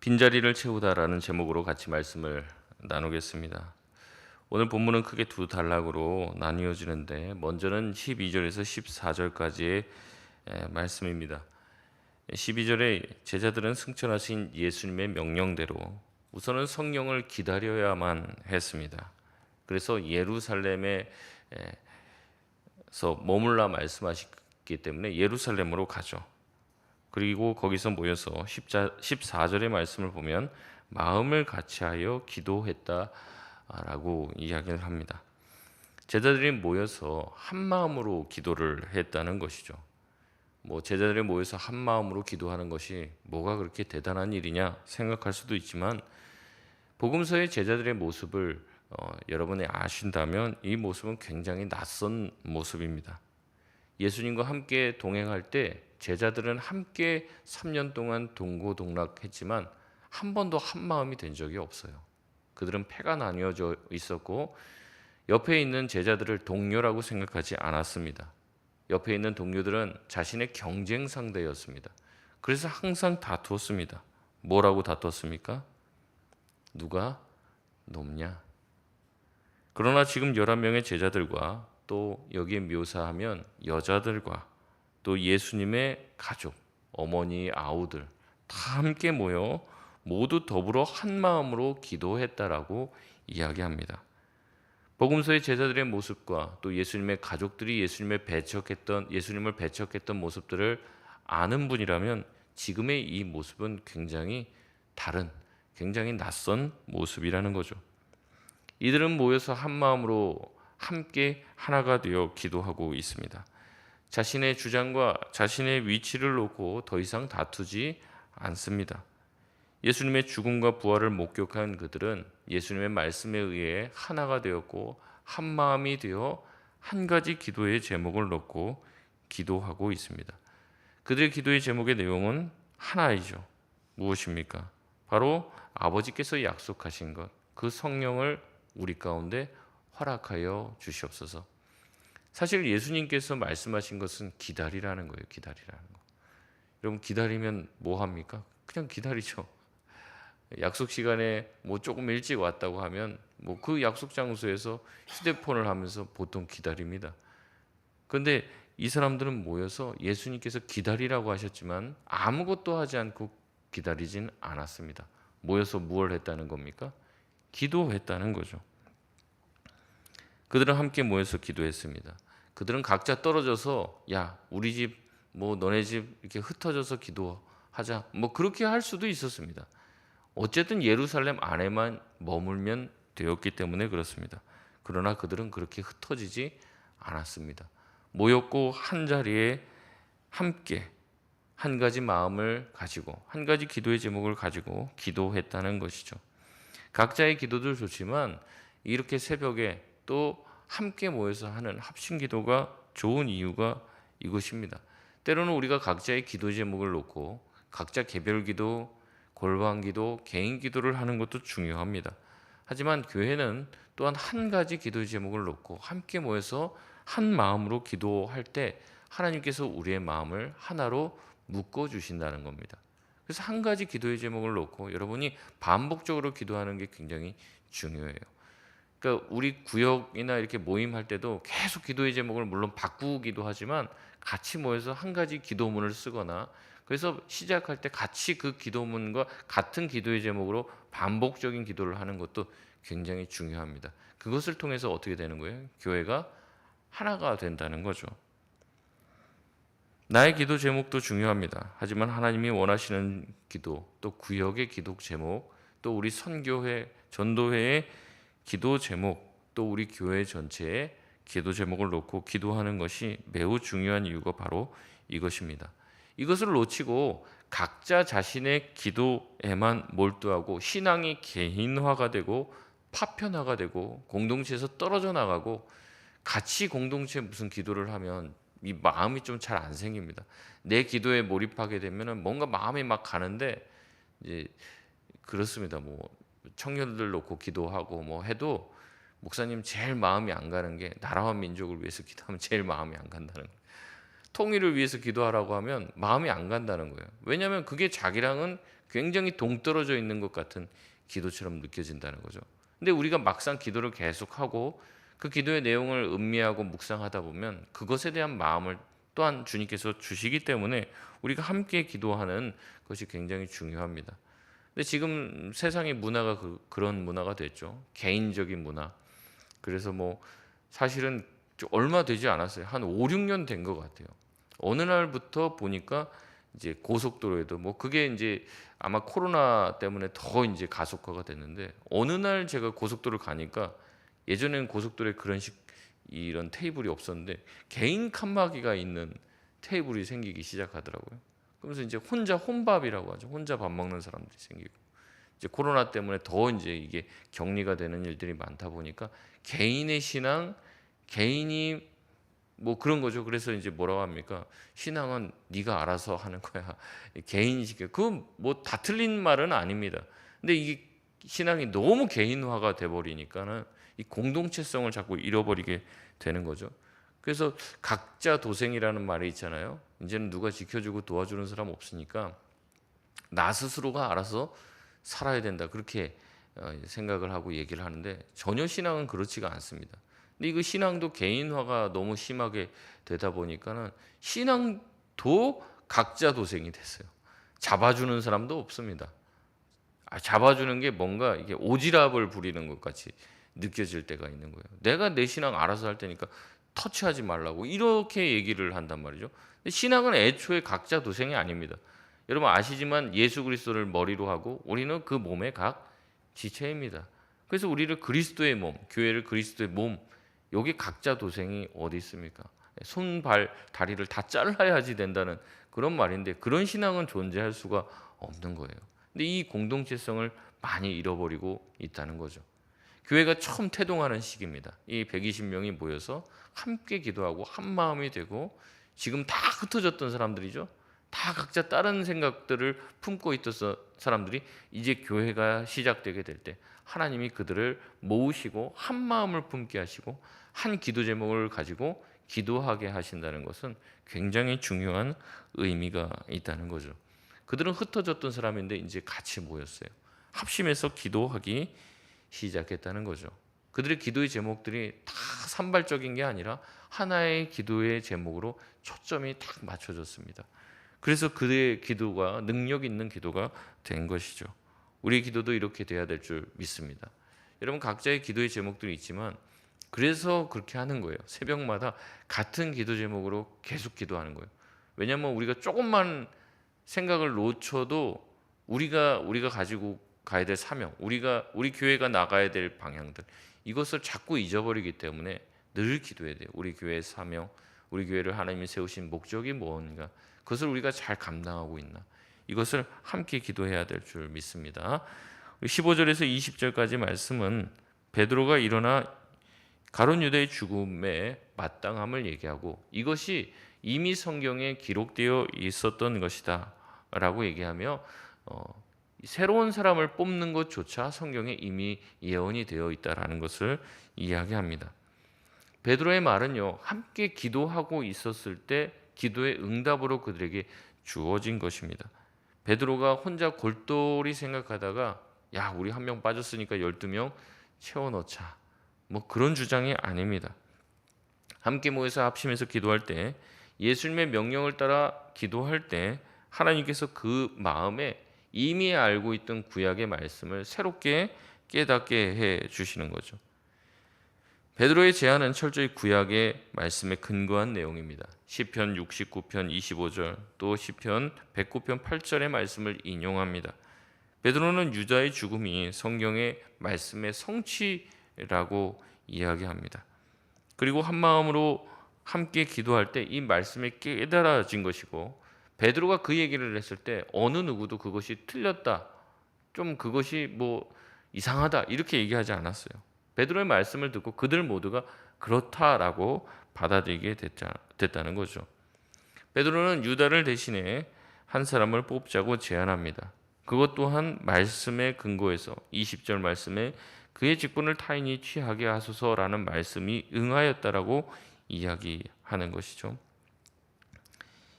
빈자리를 채우다라는 제목으로 같이 말씀을 나누겠습니다. 오늘 본문은 크게 두 단락으로 나뉘어지는데 먼저는 12절에서 14절까지의 말씀입니다. 12절에 제자들은 승천하신 예수님의 명령대로 우선은 성령을 기다려야만 했습니다. 그래서 예루살렘에서 머물라 말씀하셨기 때문에 예루살렘으로 가죠. 그리고 거기서 모여서 14절의 말씀을 보면 마음을 같이하여 기도했다라고 이야기를 합니다. 제자들이 모여서 한 마음으로 기도를 했다는 것이죠. 뭐 제자들이 모여서 한 마음으로 기도하는 것이 뭐가 그렇게 대단한 일이냐 생각할 수도 있지만 복음서의 제자들의 모습을 어, 여러분이 아신다면 이 모습은 굉장히 낯선 모습입니다. 예수님과 함께 동행할 때 제자들은 함께 3년 동안 동고동락했지만 한 번도 한 마음이 된 적이 없어요. 그들은 패가 나뉘어져 있었고 옆에 있는 제자들을 동료라고 생각하지 않았습니다. 옆에 있는 동료들은 자신의 경쟁 상대였습니다. 그래서 항상 다투었습니다. 뭐라고 다투었습니까? 누가 높냐? 그러나 지금 11명의 제자들과 또 여기에 묘사하면 여자들과 또 예수님의 가족, 어머니, 아우들 다 함께 모여 모두 더불어 한 마음으로 기도했다라고 이야기합니다. 복음서의 제자들의 모습과 또 예수님의 가족들이 예수님을 배척했던 예수님을 배척했던 모습들을 아는 분이라면 지금의 이 모습은 굉장히 다른 굉장히 낯선 모습이라는 거죠. 이들은 모여서 한 마음으로 함께 하나가 되어 기도하고 있습니다. 자신의 주장과 자신의 위치를 놓고 더 이상 다투지 않습니다. 예수님의 죽음과 부활을 목격한 그들은 예수님의 말씀에 의해 하나가 되었고 한 마음이 되어 한 가지 기도의 제목을 놓고 기도하고 있습니다. 그들의 기도의 제목의 내용은 하나이죠. 무엇입니까? 바로 아버지께서 약속하신 것, 그 성령을 우리 가운데 허락하여 주시옵소서. 사실 예수님께서 말씀하신 것은 기다리라는 거예요. 기다리라는 거. 여러분 기다리면 뭐 합니까? 그냥 기다리죠. 약속 시간에 뭐 조금 일찍 왔다고 하면 뭐 그 약속 장소에서 휴대폰을 하면서 보통 기다립니다. 그런데 이 사람들은 모여서 예수님께서 기다리라고 하셨지만 아무것도 하지 않고 기다리진 않았습니다. 모여서 무엇을 했다는 겁니까? 기도했다는 거죠. 그들은 함께 모여서 기도했습니다. 그들은 각자 떨어져서 야 우리 집 뭐 너네 집 이렇게 흩어져서 기도하자 뭐 그렇게 할 수도 있었습니다. 어쨌든 예루살렘 안에만 머물면 되었기 때문에 그렇습니다. 그러나 그들은 그렇게 흩어지지 않았습니다. 모였고 한 자리에 함께 한 가지 마음을 가지고 한 가지 기도의 제목을 가지고 기도했다는 것이죠. 각자의 기도도 좋지만 이렇게 새벽에 또 함께 모여서 하는 합심 기도가 좋은 이유가 이것입니다. 때로는 우리가 각자의 기도 제목을 놓고 각자 개별 기도, 골방 기도, 개인 기도를 하는 것도 중요합니다. 하지만 교회는 또한 한 가지 기도 제목을 놓고 함께 모여서 한 마음으로 기도할 때 하나님께서 우리의 마음을 하나로 묶어 주신다는 겁니다. 그래서 한 가지 기도의 제목을 놓고 여러분이 반복적으로 기도하는 게 굉장히 중요해요. 그러니까 우리 구역이나 이렇게 모임할 때도 계속 기도의 제목을 물론 바꾸기도 하지만 같이 모여서 한 가지 기도문을 쓰거나 그래서 시작할 때 같이 그 기도문과 같은 기도의 제목으로 반복적인 기도를 하는 것도 굉장히 중요합니다. 그것을 통해서 어떻게 되는 거예요? 교회가 하나가 된다는 거죠. 나의 기도 제목도 중요합니다. 하지만 하나님이 원하시는 기도, 또 구역의 기도 제목, 또 우리 선교회, 전도회의 기도 제목, 또 우리 교회 전체의 기도 제목을 놓고 기도하는 것이 매우 중요한 이유가 바로 이것입니다. 이것을 놓치고 각자 자신의 기도에만 몰두하고 신앙이 개인화가 되고 파편화가 되고 공동체에서 떨어져 나가고 같이 공동체 무슨 기도를 하면 이 마음이 좀 잘 안 생깁니다. 내 기도에 몰입하게 되면은 뭔가 마음이 막 가는데 이제 그렇습니다. 뭐 청년들 놓고 기도하고 뭐 해도 목사님 제일 마음이 안 가는 게 나라와 민족을 위해서 기도하면 제일 마음이 안 간다는 거예요. 통일을 위해서 기도하라고 하면 마음이 안 간다는 거예요. 왜냐하면 그게 자기랑은 굉장히 동떨어져 있는 것 같은 기도처럼 느껴진다는 거죠. 근데 우리가 막상 기도를 계속하고 그 기도의 내용을 음미하고 묵상하다 보면 그것에 대한 마음을 또한 주님께서 주시기 때문에 우리가 함께 기도하는 것이 굉장히 중요합니다. 근데 지금 세상의 문화가 그, 그런 문화가 됐죠. 개인적인 문화. 그래서 뭐 사실은 좀 얼마 되지 않았어요. 한 5, 6년 된 것 같아요. 어느 날부터 보니까 이제 고속도로에도 뭐 그게 이제 아마 코로나 때문에 더 이제 가속화가 됐는데 어느 날 제가 고속도로를 가니까 예전에는 고속도로에 그런 식 이런 테이블이 없었는데 개인 칸막이가 있는 테이블이 생기기 시작하더라고요. 그러면서 이제 혼자 혼밥이라고 하죠. 혼자 밥 먹는 사람들이 생기고 이제 코로나 때문에 더 이제 이게 격리가 되는 일들이 많다 보니까 개인의 신앙, 개인이 뭐 그런 거죠. 그래서 이제 뭐라고 합니까? 신앙은 네가 알아서 하는 거야. 개인식. 그건 뭐 다 틀린 말은 아닙니다. 근데 이게 신앙이 너무 개인화가 돼 버리니까는 이 공동체성을 자꾸 잃어버리게 되는 거죠. 그래서 각자 도생이라는 말이 있잖아요. 이제는 누가 지켜주고 도와주는 사람 없으니까 나 스스로가 알아서 살아야 된다. 그렇게 어, 생각을 하고 얘기를 하는데 전혀 신앙은 그렇지가 않습니다. 근데 이거 신앙도 개인화가 너무 심하게 되다 보니까는 신앙도 각자 도생이 됐어요. 잡아주는 사람도 없습니다. 아, 잡아주는 게 뭔가 이게 오지랖을 부리는 것 같이 느껴질 때가 있는 거예요. 내가 내 신앙 알아서 할 테니까 터치하지 말라고 이렇게 얘기를 한단 말이죠. 신앙은 애초에 각자 도생이 아닙니다. 여러분 아시지만 예수 그리스도를 머리로 하고 우리는 그 몸의 각 지체입니다. 그래서 우리를 그리스도의 몸, 교회를 그리스도의 몸, 여기 각자 도생이 어디 있습니까? 손, 발, 다리를 다 잘라야지 된다는 그런 말인데 그런 신앙은 존재할 수가 없는 거예요. 근데 이 공동체성을 많이 잃어버리고 있다는 거죠. 교회가 처음 태동하는 시기입니다. 이 120명이 모여서 함께 기도하고 한 마음이 되고 지금 다 흩어졌던 사람들이죠. 다 각자 다른 생각들을 품고 있던 사람들이 이제 교회가 시작되게 될 때 하나님이 그들을 모으시고 한 마음을 품게 하시고 한 기도 제목을 가지고 기도하게 하신다는 것은 굉장히 중요한 의미가 있다는 거죠. 그들은 흩어졌던 사람인데 이제 같이 모였어요. 합심해서 기도하기 시작했다는 거죠. 그들의 기도의 제목들이 다 산발적인 게 아니라 하나의 기도의 제목으로 초점이 딱 맞춰졌습니다. 그래서 그의 기도가 능력 있는 기도가 된 것이죠. 우리의 기도도 이렇게 돼야 될 줄 믿습니다. 여러분 각자의 기도의 제목들이 있지만 그래서 그렇게 하는 거예요. 새벽마다 같은 기도 제목으로 계속 기도하는 거예요. 왜냐하면 우리가 조금만 생각을 놓쳐도 우리가 우리가 가지고 가야 될 사명, 우리가 우리 교회가 나가야 될 방향들 이것을 자꾸 잊어버리기 때문에 늘 기도해야 돼요. 우리 교회의 사명, 우리 교회를 하나님이 세우신 목적이 무엇인가? 그것을 우리가 잘 감당하고 있나? 이것을 함께 기도해야 될 줄 믿습니다. 15절에서 20절까지 말씀은 베드로가 일어나 가론 유다의 죽음에 마땅함을 얘기하고 이것이 이미 성경에 기록되어 있었던 것이다라고 얘기하며 어, 새로운 사람을 뽑는 것조차 성경에 이미 예언이 되어 있다라는 것을 이야기합니다. 베드로의 말은요 함께 기도하고 있었을 때 기도의 응답으로 그들에게 주어진 것입니다. 베드로가 혼자 골똘히 생각하다가 야 우리 한 명 빠졌으니까 12명 채워 넣자 뭐 그런 주장이 아닙니다. 함께 모여서 합심해서 기도할 때 예수님의 명령을 따라 기도할 때 하나님께서 그 마음에 이미 알고 있던 구약의 말씀을 새롭게 깨닫게 해 주시는 거죠. 베드로의 제안은 철저히 구약의 말씀에 근거한 내용입니다. 시편 69편 25절 또 시편 109편 8절의 말씀을 인용합니다. 베드로는 유다의 죽음이 성경의 말씀의 성취라고 이야기합니다. 그리고 한 마음으로 함께 기도할 때 이 말씀이 깨달아진 것이고 베드로가 그 얘기를 했을 때 어느 누구도 그것이 틀렸다. 좀 그것이 뭐 이상하다. 이렇게 얘기하지 않았어요. 베드로의 말씀을 듣고 그들 모두가 그렇다라고 받아들이게 됐자, 됐다는 거죠. 베드로는 유다를 대신해 한 사람을 뽑자고 제안합니다. 그것 또한 말씀의 근거에서 20절 말씀에 그의 직분을 타인이 취하게 하소서라는 말씀이 응하였다라고 이야기하는 것이죠.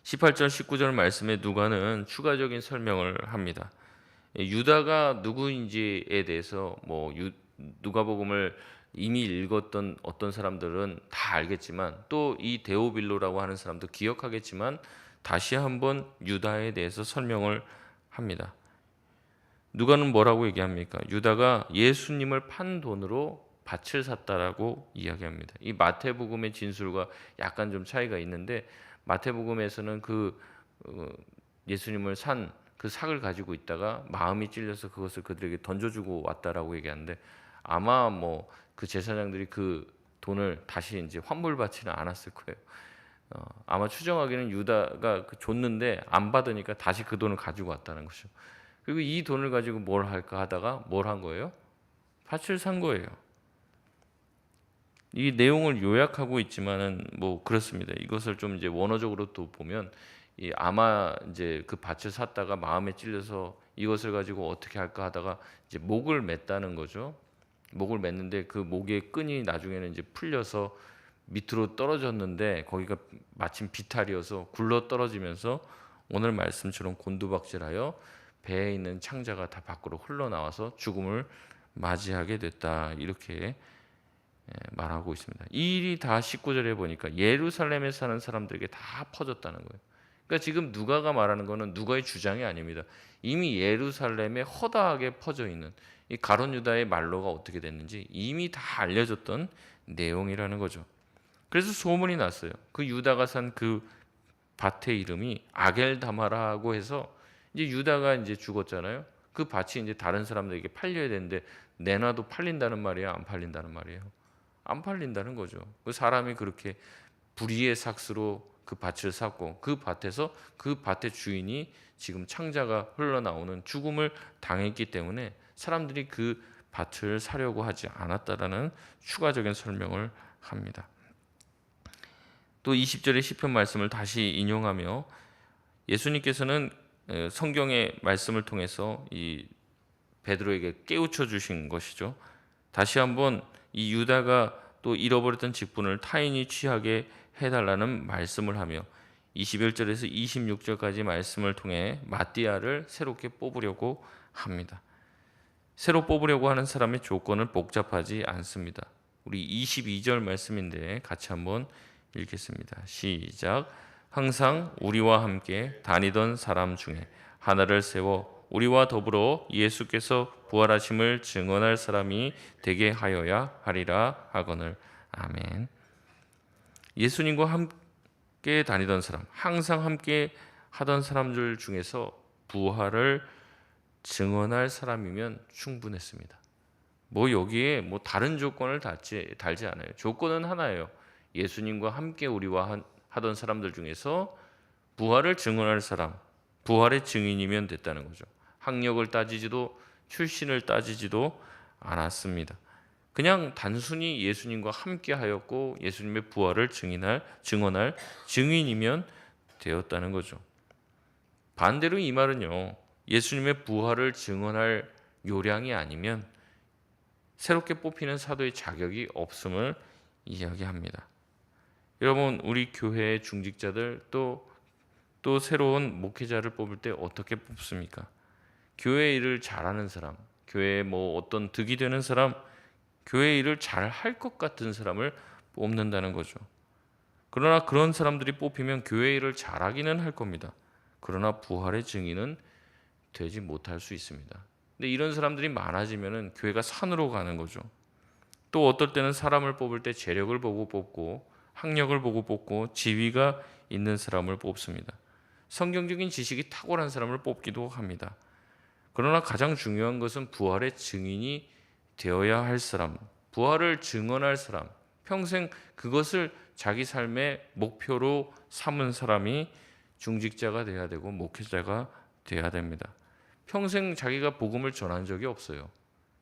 18절 19절 말씀에 누가는 추가적인 설명을 합니다. 예, 유다가 누구인지에 대해서 뭐 유, 누가복음을 이미 읽었던 어떤 사람들은 다 알겠지만 또 이 데오빌로라고 하는 사람도 기억하겠지만 다시 한번 유다에 대해서 설명을 합니다. 누가는 뭐라고 얘기합니까? 유다가 예수님을 판 돈으로 밭을 샀다라고 이야기합니다. 이 마태복음의 진술과 약간 좀 차이가 있는데 마태복음에서는 그 어, 예수님을 산 그 삭을 가지고 있다가 마음이 찔려서 그것을 그들에게 던져주고 왔다라고 얘기하는데 아마 뭐 그 제사장들이 그 돈을 다시 이제 환불받지는 않았을 거예요. 어, 아마 추정하기는 유다가 그 줬는데 안 받으니까 다시 그 돈을 가지고 왔다는 거죠. 그리고 이 돈을 가지고 뭘 할까 하다가 뭘 한 거예요? 밭을 산 거예요. 이 내용을 요약하고 있지만은 뭐 그렇습니다. 이것을 좀 이제 원어적으로 또 보면 이 아마 이제 그 밭을 샀다가 마음에 찔려서 이것을 가지고 어떻게 할까 하다가 이제 목을 맸다는 거죠. 목을 맸는데 그 목의 끈이 나중에는 이제 풀려서 밑으로 떨어졌는데 거기가 마침 비탈이어서 굴러 떨어지면서 오늘 말씀처럼 곤두박질하여 배에 있는 창자가 다 밖으로 흘러나와서 죽음을 맞이하게 됐다 이렇게 예, 말하고 있습니다. 이 일이 다 19절에 보니까 예루살렘에 사는 사람들에게 다 퍼졌다는 거예요. 그러니까 지금 누가가 말하는 거는 누가의 주장이 아닙니다. 이미 예루살렘에 허다하게 퍼져 있는 이 가론 유다의 말로가 어떻게 됐는지 이미 다 알려졌던 내용이라는 거죠. 그래서 소문이 났어요. 그 유다가 산 그 밭의 이름이 아겔다마라고 해서 이제 유다가 이제 죽었잖아요. 그 밭이 이제 다른 사람들에게 팔려야 되는데 내놔도 팔린다는 말이야, 안 팔린다는 말이에요. 안 팔린다는 거죠. 그 사람이 그렇게 불의의 삭스로 그 밭을 샀고 그 밭에서 그 밭의 주인이 지금 창자가 흘러나오는 죽음을 당했기 때문에 사람들이 그 밭을 사려고 하지 않았다라는 추가적인 설명을 합니다. 또 20절의 시편 말씀을 다시 인용하며 예수님께서는 성경의 말씀을 통해서 이 베드로에게 깨우쳐 주신 것이죠. 다시 한번 이 유다가 또 잃어버렸던 직분을 타인이 취하게 해달라는 말씀을 하며 21절에서 26절까지 말씀을 통해 마띠아를 새롭게 뽑으려고 합니다. 새로 뽑으려고 하는 사람의 조건은 복잡하지 않습니다. 우리 22절 말씀인데 같이 한번 읽겠습니다. 시작. 항상 우리와 함께 다니던 사람 중에 하나를 세워 우리와 더불어 예수께서 부활하심을 증언할 사람이 되게 하여야 하리라 하거늘 아멘. 예수님과 함께 다니던 사람, 항상 함께 하던 사람들 중에서 부활을 증언할 사람이면 충분했습니다. 뭐 여기에 뭐 다른 조건을 달지, 달지 않아요. 조건은 하나예요. 예수님과 함께 우리와 하던 사람들 중에서 부활을 증언할 사람, 부활의 증인이면 됐다는 거죠. 학력을 따지지도 출신을 따지지도 않았습니다. 그냥 단순히 예수님과 함께 하였고 예수님의 부활을 증인할 증언할 증인이면 되었다는 거죠. 반대로 이 말은요. 예수님의 부활을 증언할 요량이 아니면 새롭게 뽑히는 사도의 자격이 없음을 이야기합니다. 여러분 우리 교회의 중직자들 또 또 새로운 목회자를 뽑을 때 어떻게 뽑습니까? 교회 일을 잘하는 사람, 교회에 뭐 어떤 득이 되는 사람, 교회 일을 잘 할 것 같은 사람을 뽑는다는 거죠. 그러나 그런 사람들이 뽑히면 교회 일을 잘하기는 할 겁니다. 그러나 부활의 증인은 되지 못할 수 있습니다. 근데 이런 사람들이 많아지면은 교회가 산으로 가는 거죠. 또 어떨 때는 사람을 뽑을 때 재력을 보고 뽑고 학력을 보고 뽑고 지위가 있는 사람을 뽑습니다. 성경적인 지식이 탁월한 사람을 뽑기도 합니다. 그러나 가장 중요한 것은 부활의 증인이 되어야 할 사람, 부활을 증언할 사람, 평생 그것을 자기 삶의 목표로 삼은 사람이 중직자가 돼야 되고 목회자가 돼야 됩니다. 평생 자기가 복음을 전한 적이 없어요.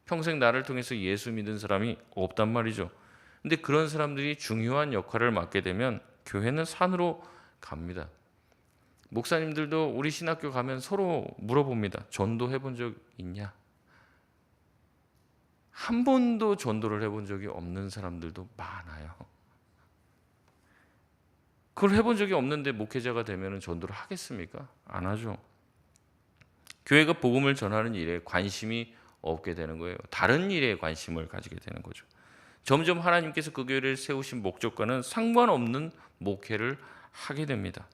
평생 나를 통해서 예수 믿은 사람이 없단 말이죠. 근데 그런 사람들이 중요한 역할을 맡게 되면 교회는 산으로 갑니다. 목사님들도 우리 신학교 가면 서로 물어봅니다. 전도 해 본 적 있냐? 한 번도 전도를 해본 적이 없는 사람들도 많아요. 그걸 해본 적이 없는데 목회자가 되면 전도를 하겠습니까? 안 하죠. 교회가 복음을 전하는 일에 관심이 없게 되는 거예요. 다른 일에 관심을 가지게 되는 거죠. 점점 하나님께서 그 교회를 세우신 목적과는 상관없는 목회를 하게 됩니다.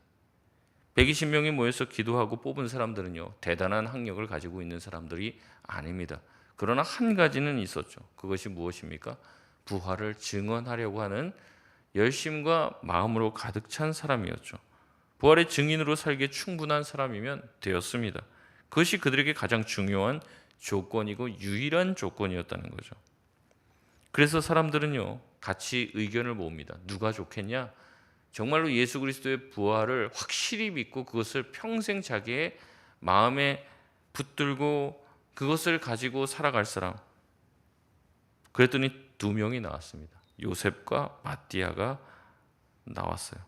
120명이 모여서 기도하고 뽑은 사람들은요, 대단한 학력을 가지고 있는 사람들이 아닙니다. 그러나 한 가지는 있었죠. 그것이 무엇입니까? 부활을 증언하려고 하는 열심과 마음으로 가득 찬 사람이었죠. 부활의 증인으로 살기에 충분한 사람이면 되었습니다. 그것이 그들에게 가장 중요한 조건이고 유일한 조건이었다는 거죠. 그래서 사람들은요, 같이 의견을 모읍니다. 누가 좋겠냐? 정말로 예수 그리스도의 부활을 확실히 믿고 그것을 평생 자기의 마음에 붙들고 그것을 가지고 살아갈 사람. 그랬더니 두 명이 나왔습니다. 요셉과 마띠아가 나왔어요.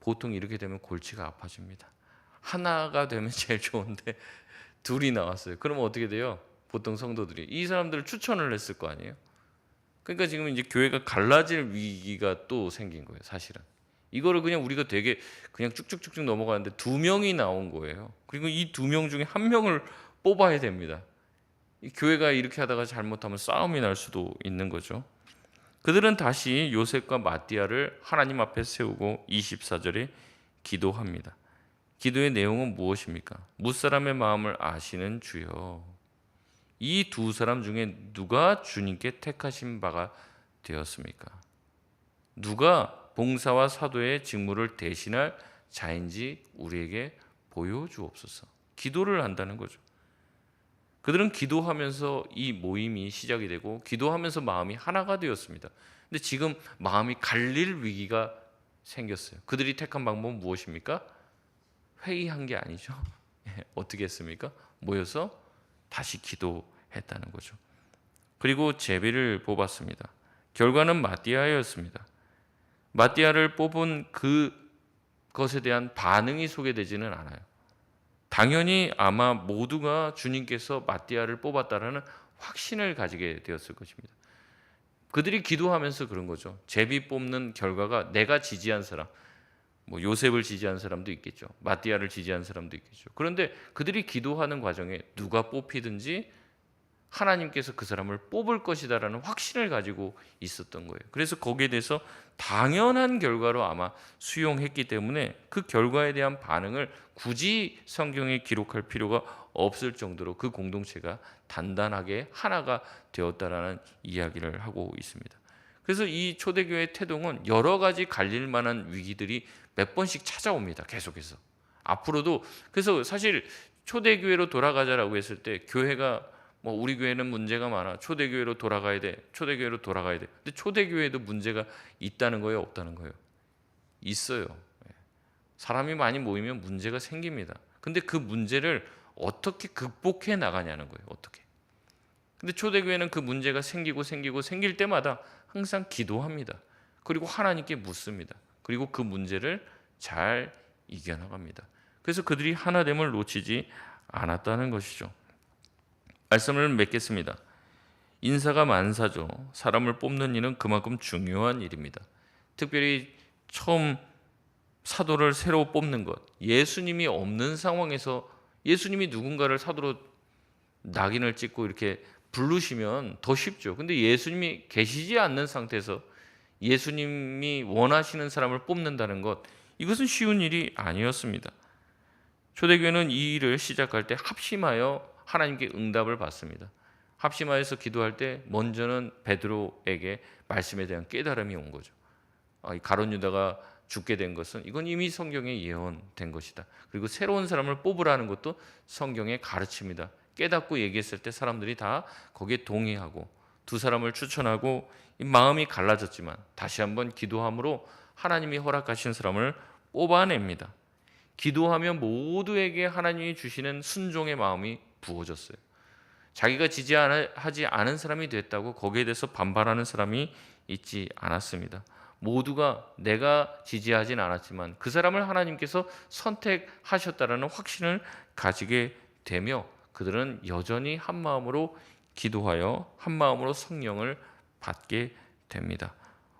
보통 이렇게 되면 골치가 아파집니다. 하나가 되면 제일 좋은데 둘이 나왔어요. 그러면 어떻게 돼요? 보통 성도들이 이 사람들을 추천을 했을 거 아니에요. 그러니까 지금 이제 교회가 갈라질 위기가 또 생긴 거예요, 사실은. 이거를 그냥 우리가 되게 그냥 쭉쭉쭉쭉 넘어가는데 두 명이 나온 거예요. 그리고 이 두 명 중에 한 명을 뽑아야 됩니다. 이 교회가 이렇게 하다가 잘못하면 싸움이 날 수도 있는 거죠. 그들은 다시 요셉과 마띠아를 하나님 앞에 세우고 24절에 기도합니다. 기도의 내용은 무엇입니까? 무사람의 마음을 아시는 주여. 이 두 사람 중에 누가 주님께 택하신 바가 되었습니까? 누가 봉사와 사도의 직무를 대신할 자인지 우리에게 보여주옵소서. 기도를 한다는 거죠. 그들은 기도하면서 이 모임이 시작이 되고 기도하면서 마음이 하나가 되었습니다. 근데 지금 마음이 갈릴 위기가 생겼어요. 그들이 택한 방법은 무엇입니까? 회의한 게 아니죠. 예, 어떻게 했습니까? 모여서 다시 기도했다는 거죠. 그리고 제비를 뽑았습니다. 결과는 마띠아였습니다. 마띠아를 뽑은 그 것에 대한 반응이 소개되지는 않아요. 당연히 아마 모두가 주님께서 마띠아를 뽑았다라는 확신을 가지게 되었을 것입니다. 그들이 기도하면서 그런 거죠. 제비 뽑는 결과가 내가 지지한 사람, 뭐 요셉을 지지한 사람도 있겠죠. 마띠아를 지지한 사람도 있겠죠. 그런데 그들이 기도하는 과정에 누가 뽑히든지 하나님께서 그 사람을 뽑을 것이다라는 확신을 가지고 있었던 거예요. 그래서 거기에 대해서 당연한 결과로 아마 수용했기 때문에 그 결과에 대한 반응을 굳이 성경에 기록할 필요가 없을 정도로 그 공동체가 단단하게 하나가 되었다라는 이야기를 하고 있습니다. 그래서 이 초대교회 태동은 여러 가지 갈릴 만한 위기들이 몇 번씩 찾아옵니다. 계속해서. 앞으로도 그래서 사실 초대교회로 돌아가자라고 했을 때 교회가 뭐 우리 교회는 문제가 많아. 초대교회로 돌아가야 돼. 초대교회로 돌아가야 돼. 근데 초대교회에도 문제가 있다는 거예요, 없다는 거예요? 있어요. 예. 사람이 많이 모이면 문제가 생깁니다. 근데 그 문제를 어떻게 극복해 나가냐는 거예요. 어떻게? 근데 초대교회는 그 문제가 생기고 생기고 생길 때마다 항상 기도합니다. 그리고 하나님께 묻습니다. 그리고 그 문제를 잘 이겨나갑니다. 그래서 그들이 하나됨을 놓치지 않았다는 것이죠. 말씀을 맺겠습니다. 인사가 만사죠. 사람을 뽑는 일은 그만큼 중요한 일입니다. 특별히 처음 사도를 새로 뽑는 것. 예수님이 없는 상황에서 예수님이 누군가를 사도로 낙인을 찍고 이렇게 부르시면 더 쉽죠. 근데 예수님이 계시지 않는 상태에서 예수님이 원하시는 사람을 뽑는다는 것, 이것은 쉬운 일이 아니었습니다. 초대교회는 이 일을 시작할 때 합심하여 하나님께 응답을 받습니다. 합심하여서 기도할 때 먼저는 베드로에게 말씀에 대한 깨달음이 온 거죠. 아, 가론 유다가 죽게 된 것은 이건 이미 성경에 예언된 것이다. 그리고 새로운 사람을 뽑으라는 것도 성경의 가르침이다. 깨닫고 얘기했을 때 사람들이 다 거기에 동의하고 두 사람을 추천하고 마음이 갈라졌지만 다시 한번 기도함으로 하나님이 허락하신 사람을 뽑아냅니다. 기도하면 모두에게 하나님이 주시는 순종의 마음이 부어졌어요. 자기가 지지하지 않은 사람이 됐다고 거기에 대해서 반발하는 사람이 있지 않았습니다. 모두가 내가 지지하진 않았지만 그 사람을 하나님께서 선택하셨다라는 확신을 가지게 되며 그들은 여전히 한 마음으로 기도하여 한 마음으로 성령을 받게 됩니다.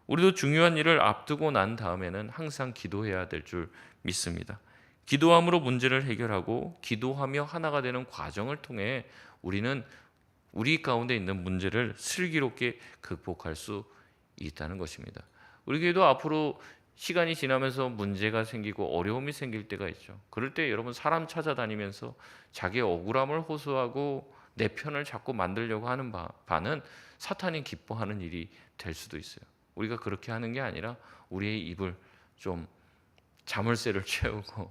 우리도 중요한 일을 앞두고 난 다음에는 항상 기도해야 될 줄 믿습니다. 기도함으로 문제를 해결하고 기도하며 하나가 되는 과정을 통해 우리는 우리 가운데 있는 문제를 슬기롭게 극복할 수 있다는 것입니다. 우리 교회도 앞으로 시간이 지나면서 문제가 생기고 어려움이 생길 때가 있죠. 그럴 때 여러분 사람 찾아다니면서 자기의 억울함을 호소하고 내 편을 자꾸 만들려고 하는 바, 바는 사탄이 기뻐하는 일이 될 수도 있어요. 우리가 그렇게 하는 게 아니라 우리의 입을 좀 자물쇠를 채우고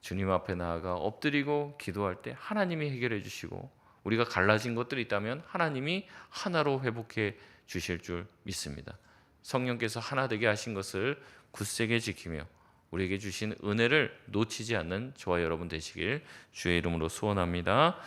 주님 앞에 나아가 엎드리고 기도할 때 하나님이 해결해 주시고 우리가 갈라진 것들이 있다면 하나님이 하나로 회복해 주실 줄 믿습니다. 성령께서 하나 되게 하신 것을 굳세게 지키며 우리에게 주신 은혜를 놓치지 않는 저와 여러분 되시길 주의 이름으로 소원합니다.